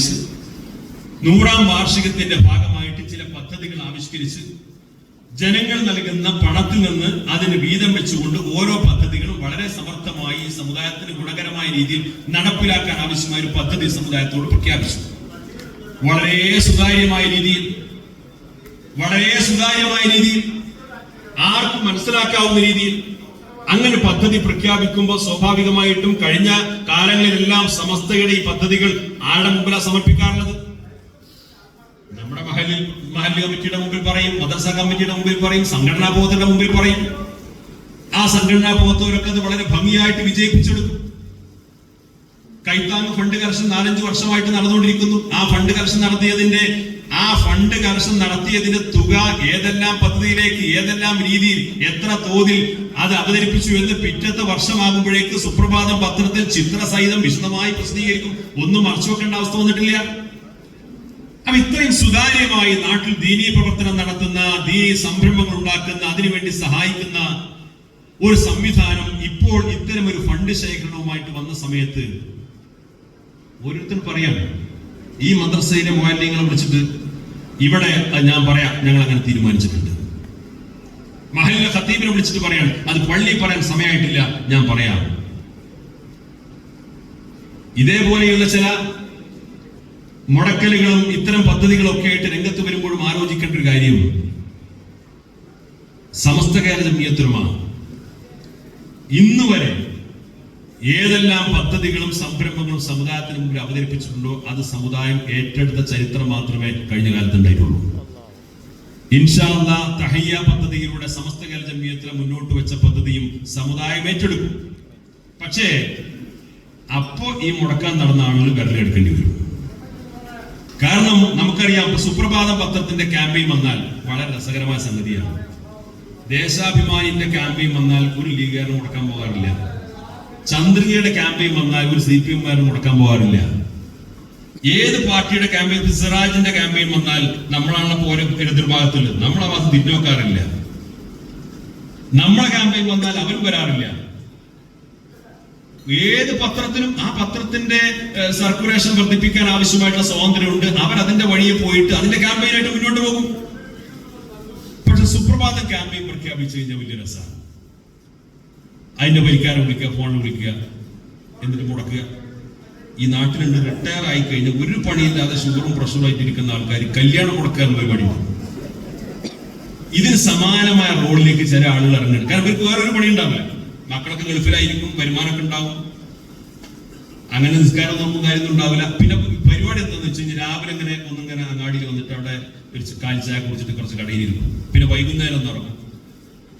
തീരുമാനിച്ച് നൂറാം വാർഷികത്തിന്റെ ഭാഗമായിട്ട് ചില പദ്ധതികൾ ആവിഷ്കരിച്ച് ജനങ്ങൾ നൽകുന്ന പണത്തിൽ നിന്ന് അതിന് വീതം വെച്ചുകൊണ്ട് ഓരോ പദ്ധതികളും വളരെ സമർത്ഥമായി സമുദായത്തിന് ഗുണകരമായ രീതിയിൽ നടപ്പിലാക്കാൻ ആവശ്യമായ ഒരു പദ്ധതി സമുദായത്തോട് പ്രഖ്യാപിച്ചു. വളരെ സുതാര്യമായ രീതിയിൽ വളരെ സുതാര്യമായ രീതിയിൽ ആർക്കും മനസ്സിലാക്കാവുന്ന രീതിയിൽ അങ്ങനെ പദ്ധതി പ്രഖ്യാപിക്കുമ്പോൾ സ്വാഭാവികമായിട്ടും കഴിഞ്ഞ കാലങ്ങളിലെല്ലാം സമസ്തയുടെ ഈ പദ്ധതികൾ ആരുടെ മുമ്പിലാണ് സമർപ്പിക്കാറുള്ളത്? നമ്മുടെ മഹലിൽ മഹൽ കമ്മിറ്റിയുടെ മുമ്പിൽ പറയും മദ്രസ കമ്മിറ്റിയുടെ മുമ്പിൽ പറയും സംഘടനാ ബോധത്തിന്റെ മുമ്പിൽ പറയും. ആ സംഘടനാ ബോധത്തോരൊക്കെ അത് വളരെ ഭംഗിയായിട്ട് വിജയിപ്പിച്ചെടുക്കും. കൈത്താങ് ഫണ്ട് കർഷൻ നാലഞ്ച് വർഷമായിട്ട് നടന്നുകൊണ്ടിരിക്കുന്നു. ആ ഫണ്ട് കർഷൻ നടത്തിയതിന്റെ ആ ഫണ്ട് കർഷം നടത്തിയതിന്റെ തുക ഏതെല്ലാം പദ്ധതിയിലേക്ക് ഏതെല്ലാം രീതിയിൽ എത്ര തോതിൽ അത് അവതരിപ്പിച്ചു എന്ന് പിറ്റത്തെ വർഷമാകുമ്പോഴേക്ക് സുപ്രഭാതം പത്രത്തിൽ ചിത്രസഹിതം വിശദമായി പ്രസിദ്ധീകരിക്കും. ഒന്നും മറച്ചു വെക്കേണ്ട അവസ്ഥ വന്നിട്ടില്ല. അപ്പൊ ഇത്രയും സുതാര്യമായി നാട്ടിൽ ദീനീ പ്രവർത്തനം നടത്തുന്ന ദീനീ സംരംഭങ്ങൾ ഉണ്ടാക്കുന്ന അതിനുവേണ്ടി സഹായിക്കുന്ന ഒരു സംവിധാനം ഇപ്പോൾ ഇത്തരം ഒരു ഫണ്ട് ശേഖരണവുമായിട്ട് വന്ന സമയത്ത് ഓരോരുത്തർ പറയാം ഈ മദ്രസയിലെ മാലിന്യങ്ങളെ വിളിച്ചിട്ട് ഇവിടെ ഞാൻ പറയാം ഞങ്ങൾ അങ്ങനെ തീരുമാനിച്ചിട്ടുണ്ട്. മഹലിലെ ഖത്തീബിനെ വിളിച്ചിട്ട് പറയാം അത് പള്ളി പറയാൻ സമയമായിട്ടില്ല ഞാൻ പറയാം. ഇതേപോലെയുള്ള ചില മുടക്കലുകളും ഇത്തരം പദ്ധതികളും ഒക്കെ ആയിട്ട് രംഗത്ത് വരുമ്പോഴും ആലോചിക്കേണ്ട ഒരു കാര്യം സമസ്ത കേരള ജമിയത്തുലമ ഇന്ന് വരെ ഏതെല്ലാം പദ്ധതികളും സംരംഭങ്ങളും സമുദായത്തിന് മുമ്പിൽ അവതരിപ്പിച്ചിട്ടുണ്ടോ അത് സമുദായം ഏറ്റെടുത്ത ചരിത്രം മാത്രമേ കഴിഞ്ഞ കാലത്ത് ഉണ്ടായിട്ടുള്ളൂ. ഇൻഷാല്ല തഹയ്യ പദ്ധതിയിലൂടെ സമസ്ത കേരള ജമ്മിയത്തിലെ മുന്നോട്ട് വെച്ച പദ്ധതിയും സമുദായം ഏറ്റെടുക്കും. പക്ഷേ അപ്പോ ഈ മുടക്കാൻ നടന്ന ആളുകൾ വിരലെടുക്കേണ്ടി വരും. കാരണം നമുക്കറിയാം സുപ്രഭാത പത്രത്തിന്റെ ക്യാമ്പയിൻ വന്നാൽ വളരെ രസകരമായ സംഗതിയാണ്. ദേശാഭിമാനിന്റെ ക്യാമ്പയിൻ വന്നാൽ ഒരു ലീഗുകാരൻ മുടക്കാൻ പോകാറില്ല. ചന്ദ്രികയുടെ ക്യാമ്പയിൻ വന്നാൽ ഒരു സി പി എമ്മുകാരൻ മുടക്കാൻ പോകാറില്ല. ഏത് പാർട്ടിയുടെ ക്യാമ്പയിൻ സിറാജിന്റെ ക്യാമ്പയിൻ വന്നാൽ നമ്മളാണ് പോലെ എതിർഭാഗത്തുള്ളത്. നമ്മൾ ആ ഭാഗത്ത് നമ്മളെ ക്യാമ്പയിൻ വന്നാൽ അവരും വരാറില്ല. ഏത് പത്രത്തിനും ആ പത്രത്തിന്റെ സർക്കുലേഷൻ വർദ്ധിപ്പിക്കാൻ ആവശ്യമായിട്ടുള്ള സ്വാതന്ത്ര്യമുണ്ട്. അവർ അതിന്റെ വഴിയെ പോയിട്ട് അതിന്റെ ക്യാമ്പയിനായിട്ട് മുന്നോട്ട് പോകും. പക്ഷെ സുപ്രഭാത ക്യാമ്പയിൻ പ്രഖ്യാപിച്ചു കഴിഞ്ഞാൽ വലിയ രസമാണ് അതിന്റെ പരിക്കാരം വിളിക്കുക ഫോണിൽ വിളിക്കുക എന്നിട്ട് മുടക്കുക. ഈ നാട്ടിലുണ്ട് റിട്ടയർ ആയി കഴിഞ്ഞ ഒരു പണിയില്ലാതെ ഷുഗറും പ്രഷറും ആയിട്ടിരിക്കുന്ന ആൾക്കാർ കല്യാണം മുടക്കുക എന്ന പരിപാടിയുണ്ട് ഇതിന് സമാനമായ റോളിലേക്ക് ചില ആളുകൾ ഇറങ്ങുന്നുണ്ട്. കാരണം ഇവർക്ക് വേറൊരു പണി ഉണ്ടാവില്ല മക്കളൊക്കെ ഗൾഫിലായിരിക്കും വരുമാനമൊക്കെ ഉണ്ടാവും. അങ്ങനെ നിസ്കാരം നോമ്പും കാര്യമൊന്നും ഉണ്ടാവില്ല. പിന്നെ പരിപാടി എന്താന്ന് വെച്ച് കഴിഞ്ഞാൽ രാവിലെ ഇങ്ങനെ ഒന്നിങ്ങനെ അങ്ങാടിയിൽ വന്നിട്ട് അവിടെ കാലി ചായ കുടിച്ചിട്ട് കുറച്ച് കടയിൽ ഇരിക്കും പിന്നെ വൈകുന്നേരം ഒന്ന് ഇറങ്ങും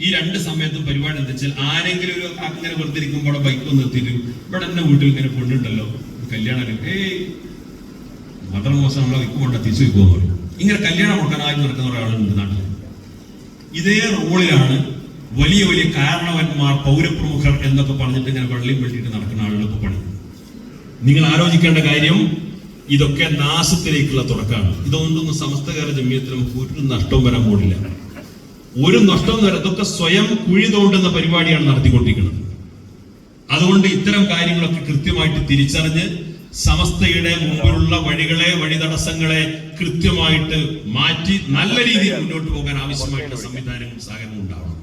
ഈ രണ്ട് സമയത്തും പരിപാടി എന്താ വെച്ചാൽ ആരെങ്കിലും ഒരു അങ്ങനെ വെറുതെ ഇരിക്കുമ്പോൾ ബൈക്ക് നിർത്തിയിട്ട് ഇവിടെ എന്നെ വീട്ടിൽ ഇങ്ങനെ പെണ്ണുണ്ടല്ലോ. കല്യാണം ഏയ് മാത്രം മോശം നമ്മളെ വിൽക്കും കൊണ്ട തിരിച്ചു വെക്കുമെന്ന് പറയും. ഇങ്ങനെ കല്യാണം കൊടുക്കാനായി നടക്കുന്ന ഒരാളുണ്ട് നാട്ടിൽ ഇതേ റോളിലാണ് വലിയ വലിയ കാരണവന്മാർ പൗരപ്രമുഖർ എന്നൊക്കെ പറഞ്ഞിട്ട് ഇങ്ങനെ വെള്ളിയും വെട്ടിയിട്ട് നടക്കുന്ന ആളുകളൊക്കെ പണി നിങ്ങൾ ആലോചിക്കേണ്ട കാര്യം ഇതൊക്കെ നാശത്തിലേക്കുള്ള തുടക്കമാണ്. ഇതുകൊണ്ടൊന്നും സമസ്തകാല ജമ്യത്തിൽ നമുക്ക് ഒരു നഷ്ടവും വരാൻ പോടില്ല ഒരു നഷ്ടവും ഇതൊക്കെ സ്വയം കുഴി തോണ്ടുന്ന പരിപാടിയാണ് നടത്തിക്കൊണ്ടിരിക്കുന്നത്. അതുകൊണ്ട് ഇത്തരം കാര്യങ്ങളൊക്കെ കൃത്യമായിട്ട് തിരിച്ചറിഞ്ഞ് സമസ്തയുടെ മുമ്പിലുള്ള വഴികളെ വഴിതടസ്സങ്ങളെ കൃത്യമായിട്ട് മാറ്റി നല്ല രീതിയിൽ മുന്നോട്ട് പോകാൻ ആവശ്യമായിട്ടുള്ള സംവിധാനങ്ങളും സഹകരണവും ഉണ്ടാവണം.